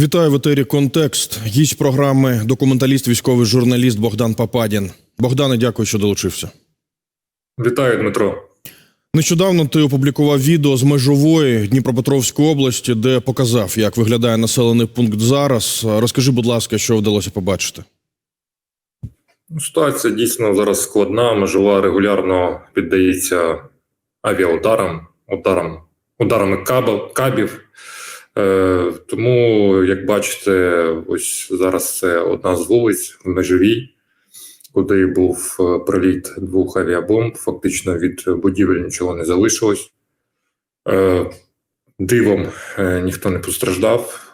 Вітаю в етері Контекст. Гість програми документаліст, військовий журналіст Богдан Пападін. Богдане, дякую, що долучився. Вітаю, Дмитро. Нещодавно ти опублікував відео з межової Дніпропетровської області, де показав, як виглядає населений пункт зараз. Розкажи, будь ласка, що вдалося побачити. Ну, Ситуація дійсно зараз складна. Межова регулярно піддається авіаударам, ударам, ударами кабів. Е, тому, як бачите, ось зараз це одна з вулиць в межовій, куди був е, приліт двох авіабомб. Фактично від будівель нічого не залишилось. Е, дивом ніхто не постраждав.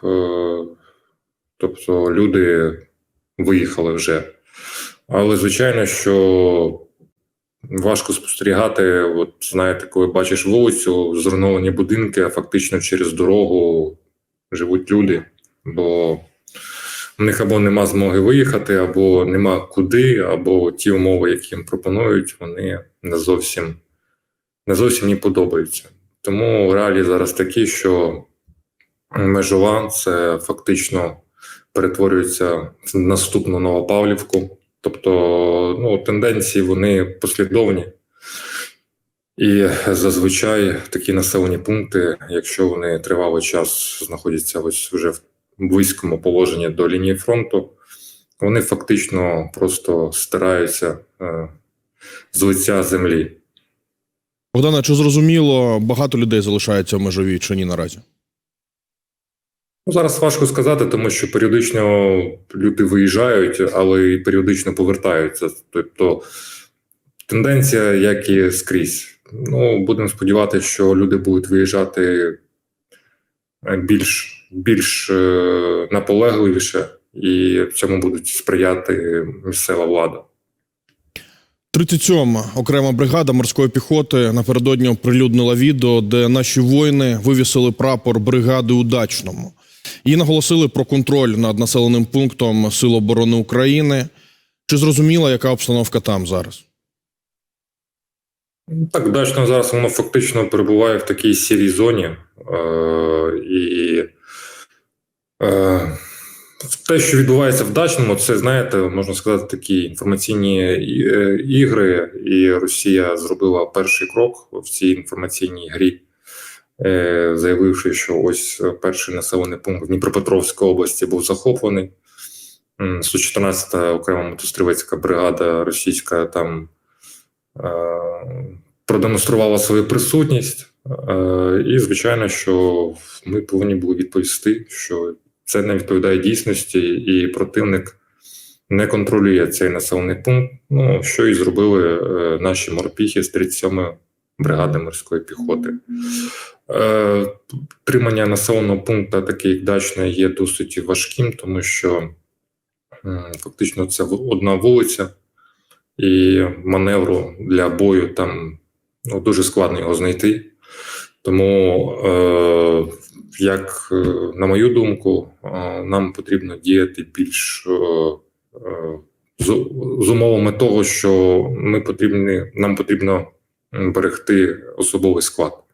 Тобто люди виїхали вже. Але звичайно, що важко спостерігати. От знаєте, коли бачиш вулицю, зруйновані будинки, а фактично через дорогу живуть люди, бо в них або нема змоги виїхати, або нема куди, або ті умови, які їм пропонують, вони не зовсім не зовсім їм подобаються. Тому реалії зараз такі, що межова це фактично перетворюється в наступну Новопавлівку. Тобто ну, тенденції вони послідовні. І зазвичай такі населені пункти, якщо вони тривалий час знаходяться ось вже в близькому положенні до лінії фронту, вони фактично просто стираються е, з лиця землі. Богдане, чи зрозуміло, багато людей залишається в межовій чи ні наразі? Ну, зараз важко сказати, тому що періодично люди виїжджають, але й періодично повертаються. Тобто тенденція, як і скрізь. Ну, будемо сподіватися, що люди будуть виїжджати більш більш е, наполегливіше, і цьому будуть сприяти місцева влада. 37 окрема бригада морської піхоти напередодні оприлюднила відео, де наші воїни вивісили прапор бригади удачному і наголосили про контроль над населеним пунктом Сил оборони України. Чи зрозуміла, яка обстановка там зараз? Так, дачно зараз воно фактично перебуває в такій сірій зоні. Е, і е, те, що відбувається в дачному, це знаєте, можна сказати, такі інформаційні е, ігри, і Росія зробила перший крок в цій інформаційній грі, заявивши, що ось перший населений пункт в Дніпропетровській області був захоплений. 114-та окрема мотострілецька бригада російська там е, продемонструвала свою присутність, е, і звичайно, що ми повинні були відповісти, що це не відповідає дійсності, і противник не контролює цей населений пункт. Ну що і зробили е, наші морпіхи з 37-ї бригади морської піхоти. Е, Тримання населеного пункту, такий як дачна, є досить важким, тому що фактично це одна вулиця, і маневру для бою там ну, дуже складно його знайти. Тому, е, як е, на мою думку, нам потрібно діяти більш з умовами того, що ми потрібні, нам потрібно берегти особовий склад.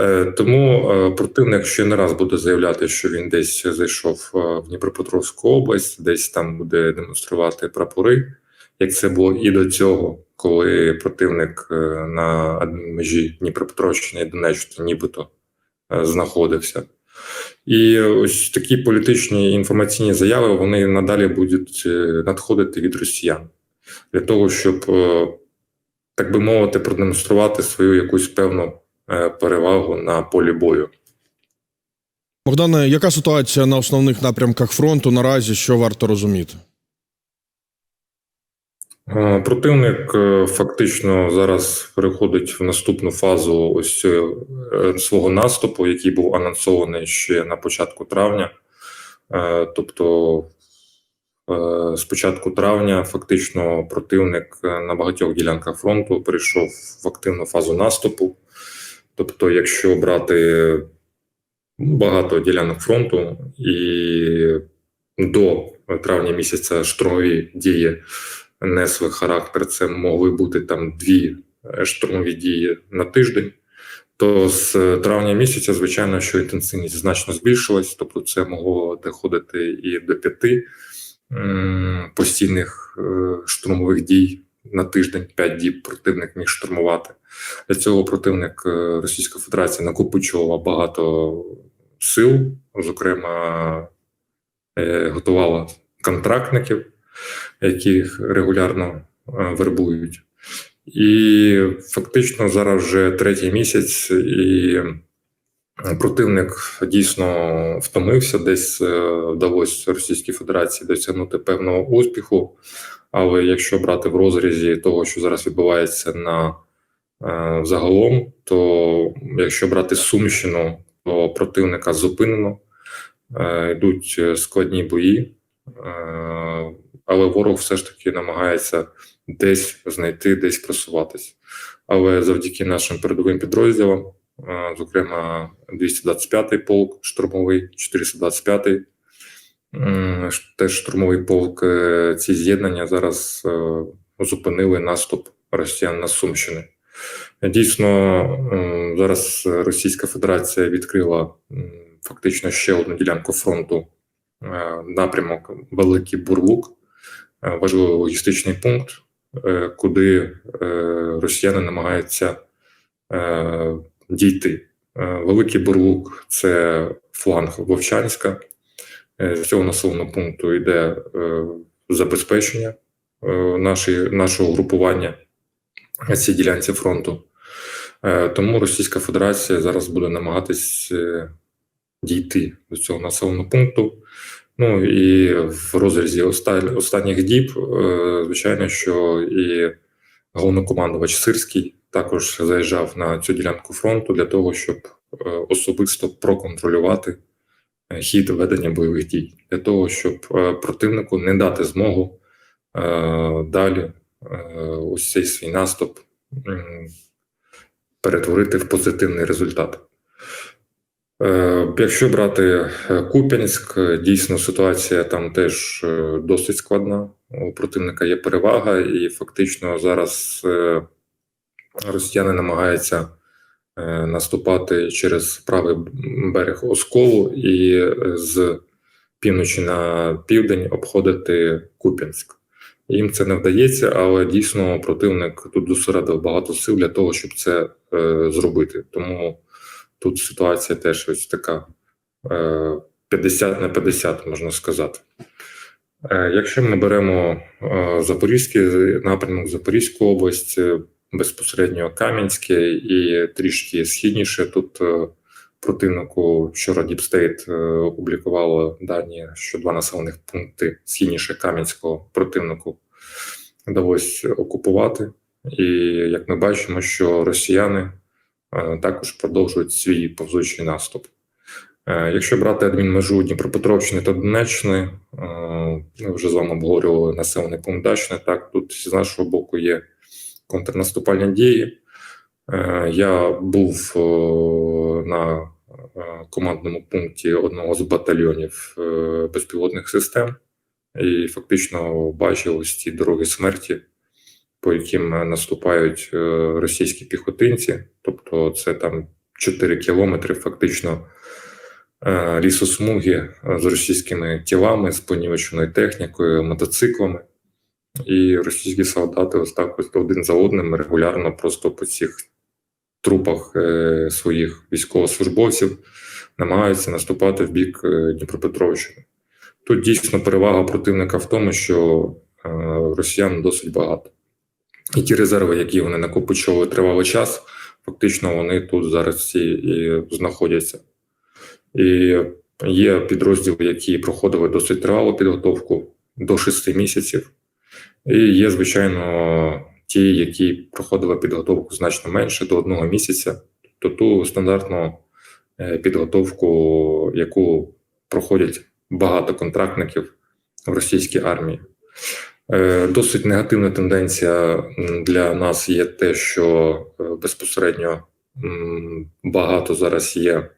Е, тому е, противник ще не раз буде заявляти, що він десь зайшов е, в Дніпропетровську область, десь там буде демонструвати прапори, як це було і до цього, коли противник на межі Дніпропетровщини і Донеччини нібито знаходився. І ось такі політичні інформаційні заяви вони надалі будуть надходити від росіян для того, щоб, так би мовити, продемонструвати свою якусь певну. Е, перевагу на полі бою. Богдане, яка ситуація на основних напрямках фронту наразі? Що варто розуміти? Е, противник е, фактично зараз переходить в наступну фазу ось свого наступу, який був анонсований ще на початку травня. Тобто, з початку травня фактично противник на багатьох ділянках фронту перейшов в активну фазу наступу. Тобто, якщо брати багато ділянок фронту і до травня місяця штурмові дії несли характер, це могли бути там дві штурмові дії на тиждень, то з травня місяця, звичайно, що інтенсивність значно збільшилась, тобто це могло доходити і до п'яти постійних е, штурмових дій на тиждень, п'ять діб противник міг штурмувати. Для цього противник е, Російської Федерації накопичувала багато сил, зокрема, е, готувала контрактників, яких регулярно е, вербують. І фактично зараз вже третій місяць, і противник дійсно втомився, десь вдалося Російській Федерації досягнути певного успіху. Але якщо брати в розрізі того, що зараз відбувається на е, загалом, то якщо брати Сумщину, то противника зупинено, е, йдуть складні бої, е, але ворог все ж таки намагається десь знайти, десь просуватись. Але завдяки нашим передовим підрозділам, е, зокрема 225-й полк штурмовий, 425-й, м, ш- теж штурмовий полк, е, ці з'єднання зараз е, зупинили наступ росіян на Сумщини. Дійсно, зараз Російська Федерація відкрила фактично ще одну ділянку фронту, е, напрямок Великий Бурлук, важливий логістичний пункт, куди росіяни намагаються дійти. Великий Бурлук це фланг Вовчанська. Е, З цього населеного пункту йде е, забезпечення е, нашої, нашого групування на цій ділянці фронту. Е, Тому Російська Федерація зараз буде намагатись е, дійти до цього населеного пункту. Ну і в розрізі останніх діб, е, звичайно, що і головнокомандувач Сирський також заїжджав на цю ділянку фронту для того, щоб е, особисто проконтролювати е, хід ведення бойових дій, для того, щоб е, противнику не дати змогу е, далі е, ось цей свій наступ перетворити в позитивний результат. Е, Якщо брати е, Куп'янськ, е, дійсно ситуація там теж е, досить складна. У противника є перевага, і фактично зараз е, росіяни намагаються е, наступати через правий берег Осколу і е, з півночі на південь обходити Куп'янськ. Їм це не вдається, але дійсно противник тут зосередив багато сил для того, щоб це е, зробити. Тому тут ситуація теж ось така е, 50 на 50, можна сказати. Е, Якщо ми беремо е, Запорізький напрямок, Запорізьку область, е, безпосередньо Кам'янське і трішки східніше, тут е, противнику вчора Діпстейт опублікувало дані, що два населених пункти східніше Кам'янського противнику вдалося окупувати. І як ми бачимо, що росіяни е, також продовжують свій повзучий наступ. Е, Якщо брати адмінмежу Дніпропетровщини та Донеччини, е, ми вже з вами обговорювали населений пункт Дачне. Так, тут з нашого боку є контрнаступальні дії. Е, Я був е, на е, командному пункті одного з батальйонів безпілотних систем і фактично бачив ось ці дороги смерті, по яким наступають російські піхотинці. Тобто, це там 4 кілометри, фактично лісосмуги з російськими тілами, з понівеченою технікою, мотоциклами. І російські солдати ось так ось один за одним регулярно просто по цих трупах е, своїх військовослужбовців намагаються наступати в бік е, Дніпропетровщини. Тут дійсно перевага противника в тому, що е, росіян досить багато. І ті резерви, які вони накопичували тривалий час, фактично вони тут зараз всі і знаходяться. І є підрозділи, які проходили досить тривалу підготовку до 6 місяців. І є, звичайно, ті, які проходили підготовку значно менше до одного місяця, тобто ту стандартну е, підготовку, яку проходять багато контрактників в російській армії. Е, Досить негативна тенденція для нас є те, що е, безпосередньо багато зараз є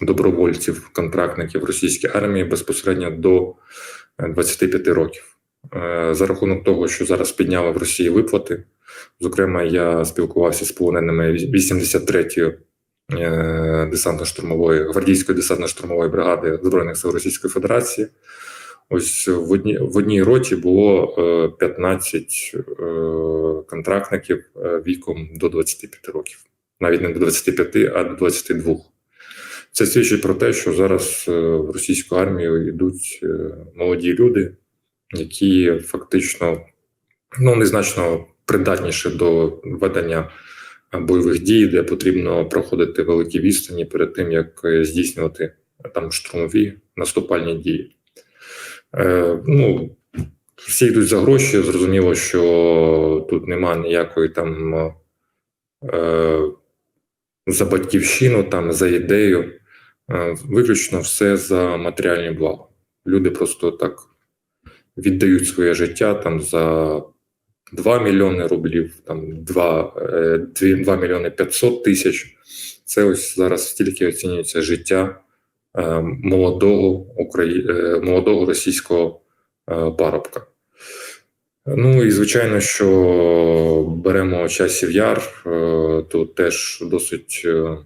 добровольців, контрактників російській армії безпосередньо до е, 25 років. Е, За рахунок того, що зараз підняли в Росії виплати. Зокрема, я спілкувався з полоненими 83-ї е, десантно-штурмової гвардійської десантно-штурмової бригади Збройних сил Російської Федерації. Ось в одній, в одній роті було е, 15 е, контрактників віком до 25 років, навіть не до 25, а до 22. Це свідчить про те, що зараз в російську армію йдуть молоді люди, які фактично ну, незначно придатніші до ведення бойових дій, де потрібно проходити великі відстані перед тим, як е, здійснювати там штурмові наступальні дії. Е, ну, всі йдуть за гроші. Зрозуміло, що тут немає ніякої там е, за батьківщину, там за ідею. Е, виключно все за матеріальні блага. Люди просто так віддають своє життя там за 2 мільйони рублів, там 2, е, 2, 2 мільйони 500 тисяч. Це ось зараз стільки оцінюється життя е, молодого, Украї... е, молодого російського е, парубка. Ну і звичайно, що беремо часів яр, е, тут теж досить е,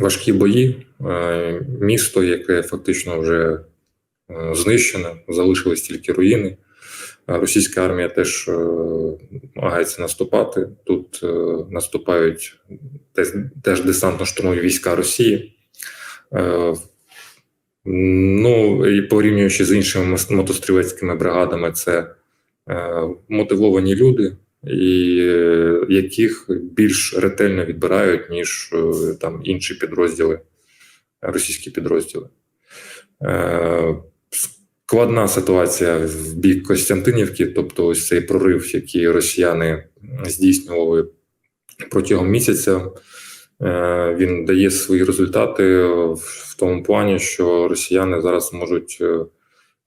важкі бої. Е, Місто, яке фактично вже е, знищено, залишились тільки руїни. Російська армія теж е, намагається наступати. Тут е, наступають теж, десантно-штурмові війська Росії. Ну і порівнюючи з іншими мотострілецькими бригадами, це мотивовані люди, і яких більш ретельно відбирають, ніж там інші підрозділи, російські підрозділи. Складна ситуація в бік Костянтинівки, тобто ось цей прорив, який росіяни здійснювали протягом місяця. Е, Він дає свої результати в тому плані, що росіяни зараз можуть е,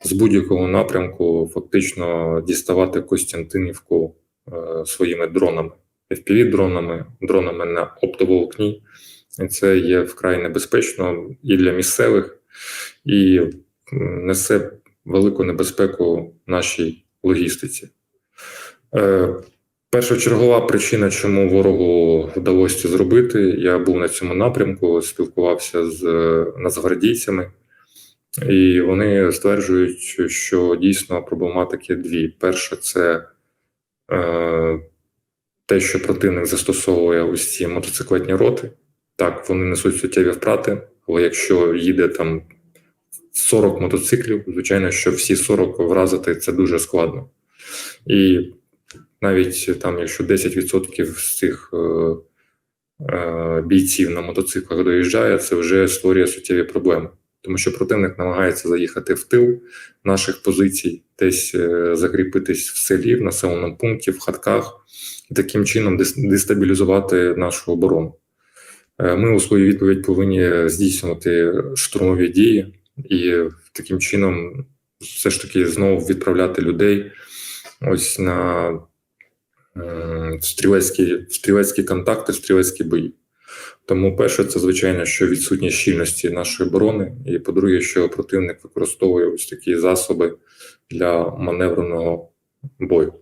з будь-якого напрямку фактично діставати Костянтинівку е, своїми дронами, FPV-дронами, дронами на оптоволокні. Це є вкрай небезпечно і для місцевих, і несе велику небезпеку нашій логістиці. Е, Першочергова причина, чому ворогу вдалося це зробити, я був на цьому напрямку, спілкувався з е, нацгвардійцями, і вони стверджують, що дійсно проблематики дві. Перше, це е, те, що противник застосовує ці мотоциклетні роти. Так, вони несуть суттєві втрати, але якщо їде там 40 мотоциклів, звичайно, що всі 40 вразити це дуже складно. І навіть там, якщо 10% з цих е, е, бійців на мотоциклах доїжджає, це вже створює суттєві проблеми. Тому що противник намагається заїхати в тил наших позицій, десь е, закріпитись в селі, в населеному пункті, в хатках, і таким чином дестабілізувати нашу оборону. Е, Ми у свою відповідь повинні здійснювати штурмові дії і таким чином все ж таки знову відправляти людей ось на м, стрілецькі, стрілецькі контакти, стрілецькі бої. Тому, перше, це звичайно, що відсутність щільності нашої оборони, і по-друге, що противник використовує ось такі засоби для маневреного бою.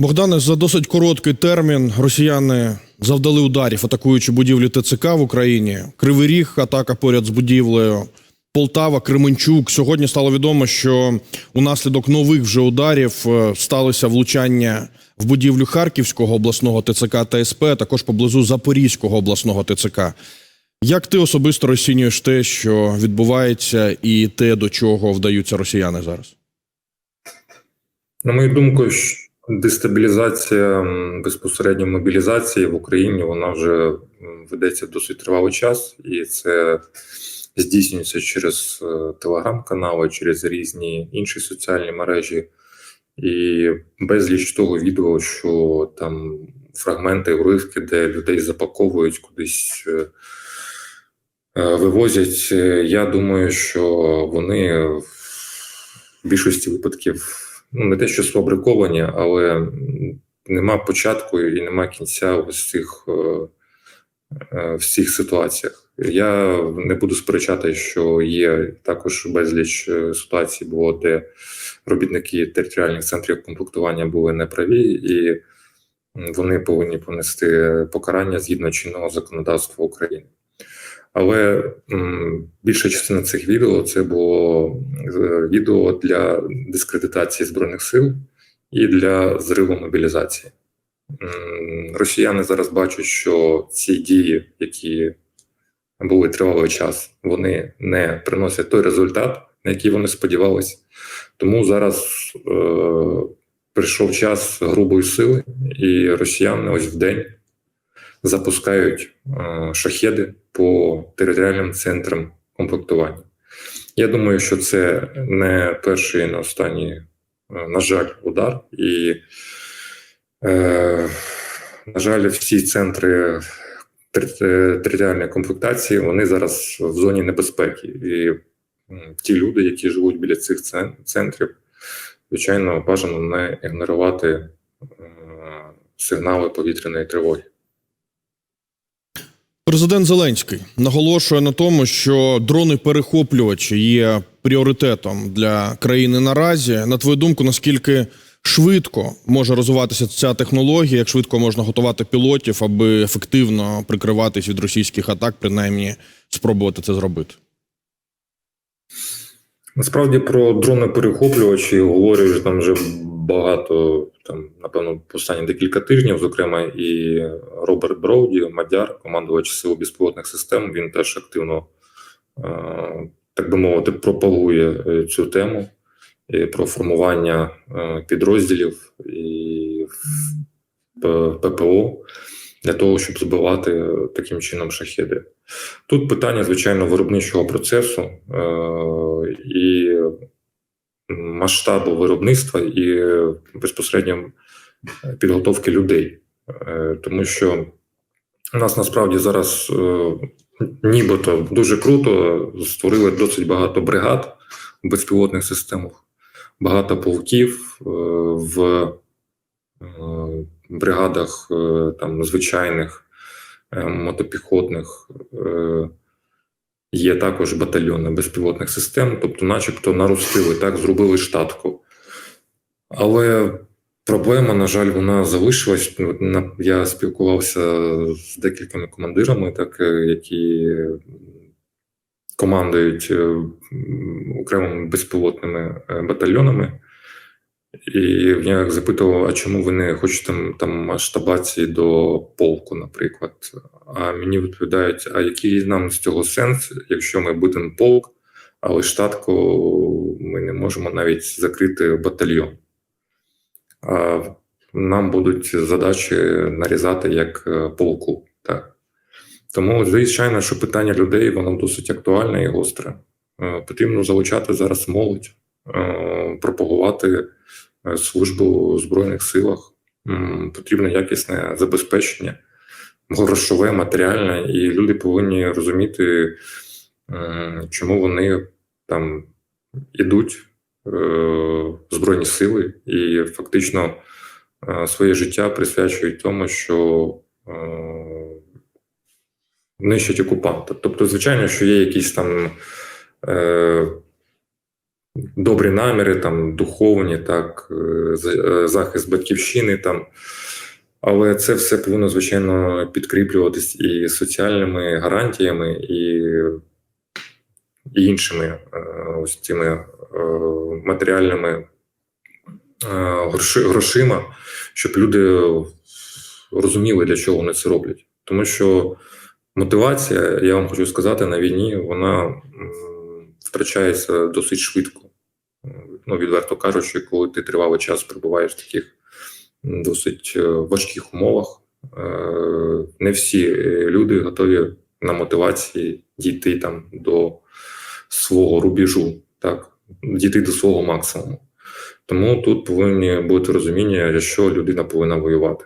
Богдане, за досить короткий термін росіяни завдали ударів, атакуючи будівлі ТЦК в Україні. Кривий Ріг, атака поряд з будівлею. Полтава, Кременчук. Сьогодні стало відомо, що унаслідок нових вже ударів е, сталося влучання в будівлю Харківського обласного ТЦК та СП, також поблизу Запорізького обласного ТЦК. Як ти особисто розцінюєш те, що відбувається, і те, до чого вдаються росіяни зараз? На мою думку, дестабілізація безпосередньо мобілізації в Україні вона вже ведеться досить тривалий час, і це здійснюється через е, телеграм-канали, через різні інші соціальні мережі. І безліч того відео, що там фрагменти, уривки, де людей запаковують кудись. е, е, Вивозять, я думаю, що вони в більшості випадків ну не те, що сфабриковані, але нема початку і нема кінця ось цих е, е, всіх ситуаціях. Я не буду сперечати, що є також безліч е, ситуацій, було де робітники територіальних центрів комплектування були неправі, і вони повинні понести покарання згідно чинного законодавства України. Але більша частина цих відео це було е, відео для дискредитації збройних сил і для зриву мобілізації. Росіяни зараз бачать, що ці дії, які були тривалий час, вони не приносять той результат, на який вони сподівалися. Тому зараз е, прийшов час грубої сили, і росіяни ось в день запускають е, шахеди по територіальним центрам комплектування. Я думаю, що це не перший і не останній, е, на жаль, удар. І, е, на жаль, всі центри територіальної комплектації вони зараз в зоні небезпеки. І ті люди, які живуть біля цих центрів, звичайно, бажано не ігнорувати сигнали повітряної тривоги. Президент Зеленський наголошує на тому, що дрони-перехоплювачі є пріоритетом для країни наразі. На твою думку, наскільки швидко може розвиватися ця технологія, як швидко можна готувати пілотів, аби ефективно прикриватись від російських атак, принаймні спробувати це зробити? Насправді про дрони перехоплювачі вже там вже багато, там, напевно, останні декілька тижнів, зокрема, і Роберт Броуді, Мадяр, командувач сил безпілотних систем, він теж активно, е, так би мовити, пропагує е, цю тему і про формування е, підрозділів і ППО для того, щоб збивати таким чином шахеди. Тут питання, звичайно, виробничого процесу е, і масштабу виробництва, і безпосередньо підготовки людей. Е, тому що у нас насправді зараз е, нібито дуже круто створили досить багато бригад в безпілотних системах, багато полків в бригадах е, там звичайних е, мотопіхотних. е, Є також батальйони безпілотних систем, тобто, начебто, наростили так, зробили штатку. Але проблема, на жаль, вона залишилась. Я спілкувався з декількома командирами, так, е, які командують е, окремими безпілотними е, батальйонами. І я запитував, а чому ви не хочете там, масштабації до полку, наприклад. А мені відповідають, а який нам з цього сенс, якщо ми будемо полк, але штатку ми не можемо навіть закрити батальйон. А нам будуть задачі нарізати як е, полку. Так. Тому, звичайно, що питання людей воно досить актуальне і гостре. Е, Потрібно залучати зараз молодь, е, пропагувати службу у Збройних силах. М, Потрібно якісне забезпечення, грошове, матеріальне, і люди повинні розуміти, чому вони там ідуть е, в Збройні сили і фактично е, своє життя присвячують тому, що е, нищать окупанта. Тобто, звичайно, що є якісь там е, добрі наміри, там духовні, так, е, е, захист батьківщини там. Але це все повинно, звичайно, підкріплюватись і соціальними гарантіями, і, і іншими е, ось цими матеріальними грошима, щоб люди розуміли, для чого вони це роблять. Тому що мотивація, я вам хочу сказати, на війні вона втрачається досить швидко. Ну, відверто кажучи, коли ти тривалий час перебуваєш в таких досить е, важких умовах, е, не всі е, люди готові на мотивації дійти там до свого рубежу, так, дійти до свого максимуму. Тому тут повинні бути розуміння, що людина повинна воювати.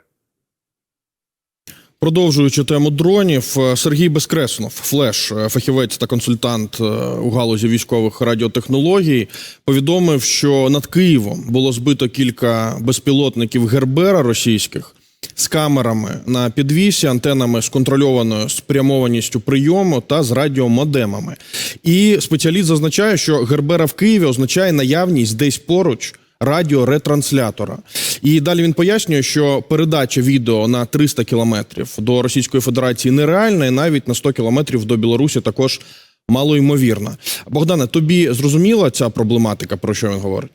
Продовжуючи тему дронів, е, Сергій Безкреснов, флеш, е, фахівець та консультант е, у галузі військових радіотехнологій, повідомив, що над Києвом було збито кілька безпілотників Гербера російських з камерами на підвісі, антенами з контрольованою спрямованістю прийому та з радіомодемами. І спеціаліст зазначає, що Гербера в Києві означає наявність десь поруч радіоретранслятора. І далі він пояснює, що передача відео на 300 кілометрів до Російської Федерації нереальна, і навіть на 100 кілометрів до Білорусі також малоймовірна. Богдане, тобі зрозуміла ця проблематика, про що він говорить?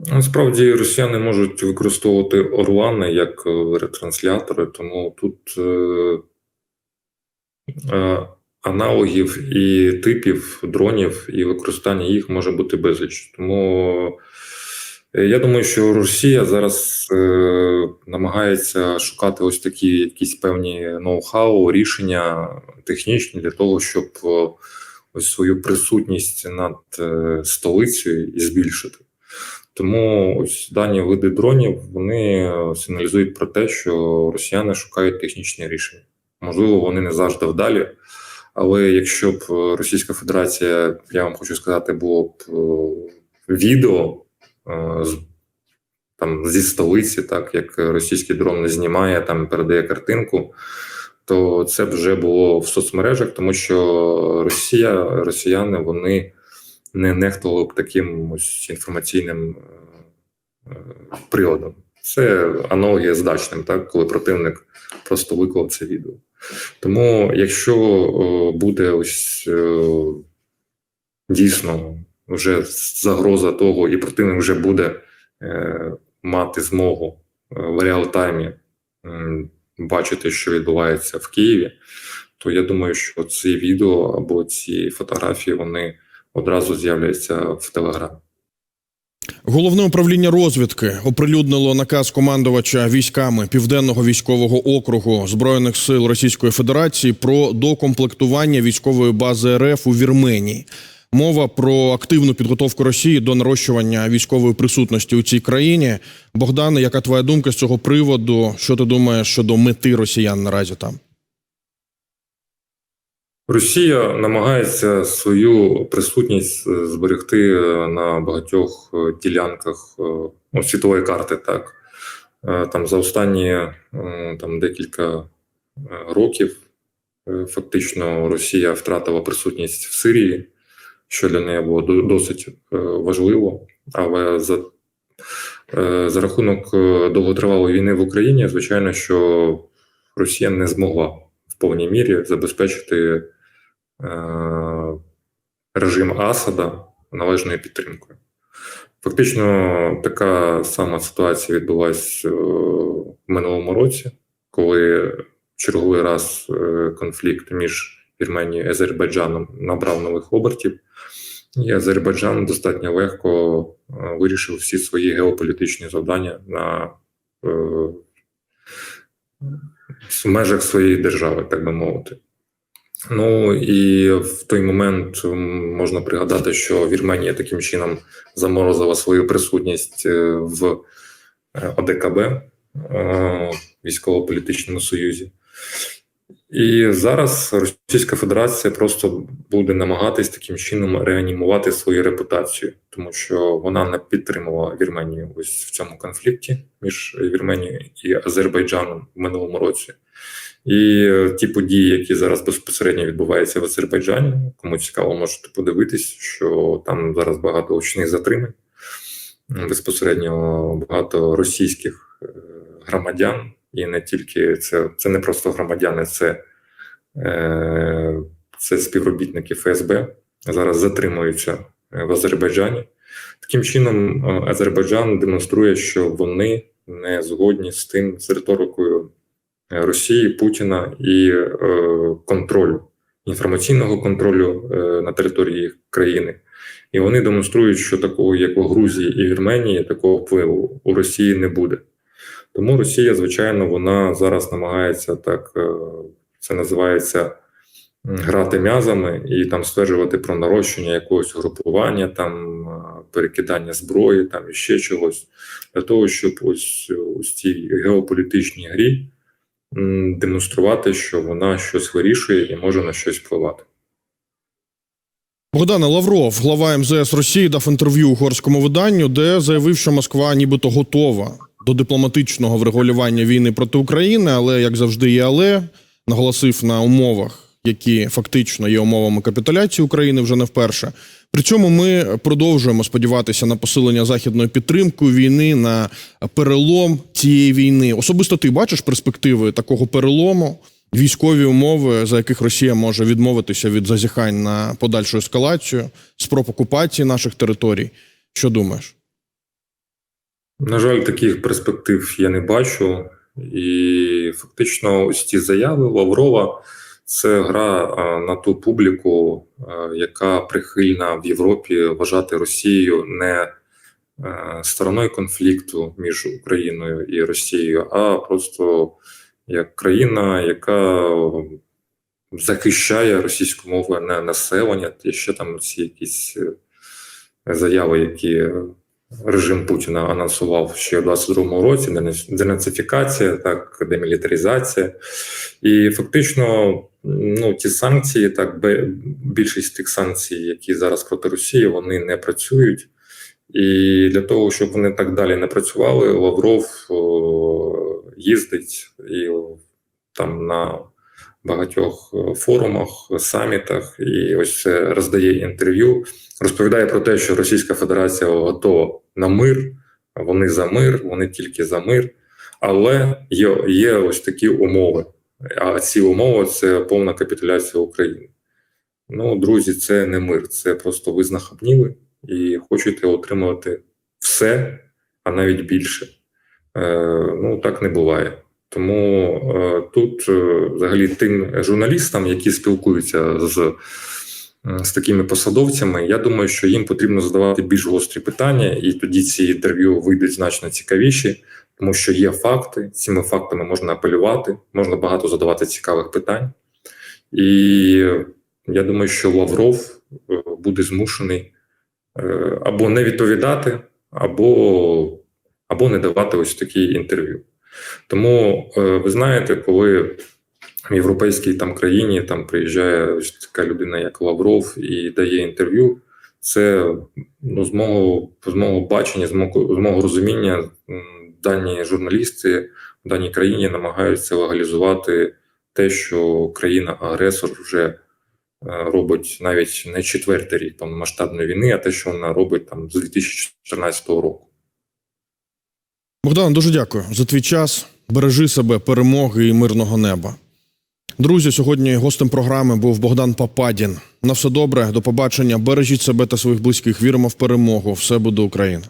Насправді росіяни можуть використовувати орлани як е, ретранслятори, тому тут е, е, аналогів і типів дронів і використання їх може бути безліч. Тому е, я думаю, що Росія зараз е, намагається шукати ось такі якісь певні ноу-хау, рішення технічні для того, щоб е, ось свою присутність над е, столицею і збільшити. Тому ось дані види дронів вони сигналізують про те, що росіяни шукають технічні рішення. Можливо, вони не завжди вдалі. Але якщо б е, Російська Федерація, я вам хочу сказати, було б е, відео е, там зі столиці, так як російський дрон не знімає, там передає картинку, то це б вже було в соцмережах, тому що Росія, росіяни вони не нехтували б таким ось інформаційним приладом. Це аналогія з дачним, так, коли противник просто виклав це відео. Тому, якщо е, буде ось е, дійсно вже загроза того, і противник вже буде е, мати змогу в реал-таймі бачити, що відбувається в Києві, то я думаю, що ці відео або ці фотографії вони одразу з'являться в Телеграмі. Головне управління розвідки оприлюднило наказ командувача військами Південного військового округу збройних сил Російської Федерації про докомплектування військової бази РФ у Вірменії. Мова про активну підготовку Росії до нарощування військової присутності у цій країні. Богдане, яка твоя думка з цього приводу? Що ти думаєш щодо мети росіян наразі там? Росія намагається свою присутність е, зберегти е, на багатьох е, ділянках ну, світової карти. Так там за останні там декілька років фактично Росія втратила присутність в Сирії, що для неї було досить важливо. Але за, за рахунок довготривалої війни в Україні, звичайно, що Росія не змогла в повній мірі забезпечити режим Асада належною підтримкою. Фактично, така сама ситуація відбулася в минулому році, коли черговий раз е, конфлікт між Вірменією і Азербайджаном набрав нових обертів, і Азербайджан достатньо легко е, вирішив всі свої геополітичні завдання на е, в межах своєї держави, так би мовити. Ну і в той момент можна пригадати, що Вірменія таким чином заморозила свою присутність е, в е, ОДКБ е, військово-політичному союзі. І зараз Російська Федерація просто буде намагатись таким чином реанімувати свою репутацію, тому що вона не підтримувала Вірменію ось в цьому конфлікті між Вірменією і Азербайджаном в минулому році. І ті події, які зараз безпосередньо відбуваються в Азербайджані, кому цікаво, можете подивитись, що там зараз багато очних затримань, безпосередньо багато російських е, громадян, і не тільки це, це не просто громадяни, це, е, це співробітники ФСБ. Зараз затримуються в Азербайджані. Таким чином, е, Азербайджан демонструє, що вони не згодні з тим з риторикою Росії, Путіна і е, контролю, інформаційного контролю е, на території країни. І вони демонструють, що такого, як у Грузії і Вірменії, такого впливу у Росії не буде. Тому Росія, звичайно, вона зараз намагається так, е, це називається грати м'язами і там стверджувати про нарощення якогось групування, там е, перекидання зброї, там і ще чогось, для того, щоб ось у цій геополітичній грі демонструвати, що вона щось вирішує і може на щось впливати. Богдане Лавров, глава МЗС Росії, дав інтерв'ю угорському виданню, де заявив, що Москва нібито готова до дипломатичного врегулювання війни проти України, але як завжди, є але наголосив на умовах, які фактично є умовами капітуляції України вже не вперше. При цьому ми продовжуємо сподіватися на посилення західної підтримки війни, на перелом цієї війни. Особисто ти бачиш перспективи такого перелому, військові умови, за яких Росія може відмовитися від зазіхань на подальшу ескалацію, спроб окупації наших територій. Що думаєш? На жаль, таких перспектив я не бачу. І фактично, ось ці заяви Лаврова це гра на ту публіку, яка прихильна в Європі вважати Росію не стороною конфлікту між Україною і Росією, а просто як країна, яка захищає російськомовне населення, і ще там ці якісь е, заяви, які режим Путіна анонсував ще у 22-му році: денацифікація, так, демілітаризація. І фактично, ну, ті санкції, так, більшість тих санкцій, які зараз проти Росії, вони не працюють. І для того, щоб вони так далі не працювали, Лавров о, їздить і о, там на багатьох е, форумах, самітах, і ось це роздає інтерв'ю, розповідає про те, що Російська Федерація готова на мир, вони за мир, вони тільки за мир, але є, є ось такі умови. А ці умови це повна капітуляція України. Ну, друзі, це не мир, це просто ви знахабніли і хочете отримувати все, а навіть більше. Е, ну, так не буває. Тому е, тут е, взагалі тим журналістам, які спілкуються з, з такими посадовцями, я думаю, що їм потрібно задавати більш гострі питання, і тоді ці інтерв'ю вийдуть значно цікавіші, тому що є факти. Цими фактами можна апелювати, можна багато задавати цікавих питань. І я думаю, що Лавров е, буде змушений е, або не відповідати, або, або не давати ось такі інтерв'ю. Тому е, ви знаєте, коли в європейській там країні там приїжджає така людина, як Лавров, і дає інтерв'ю, це ну, з мого з мого бачення, з мого, з мого розуміння, дані журналісти в даній країні намагаються легалізувати те, що країна-агресор вже е, робить навіть не четвертий рік повномасштабної війни, а те, що вона робить там з 2014 року. Богдан, дуже дякую за твій час. Бережи себе, перемоги і мирного неба. Друзі, сьогодні гостем програми був Богдан Пападін. На все добре, до побачення. Бережіть себе та своїх близьких. Віримо в перемогу. Все буде Україна.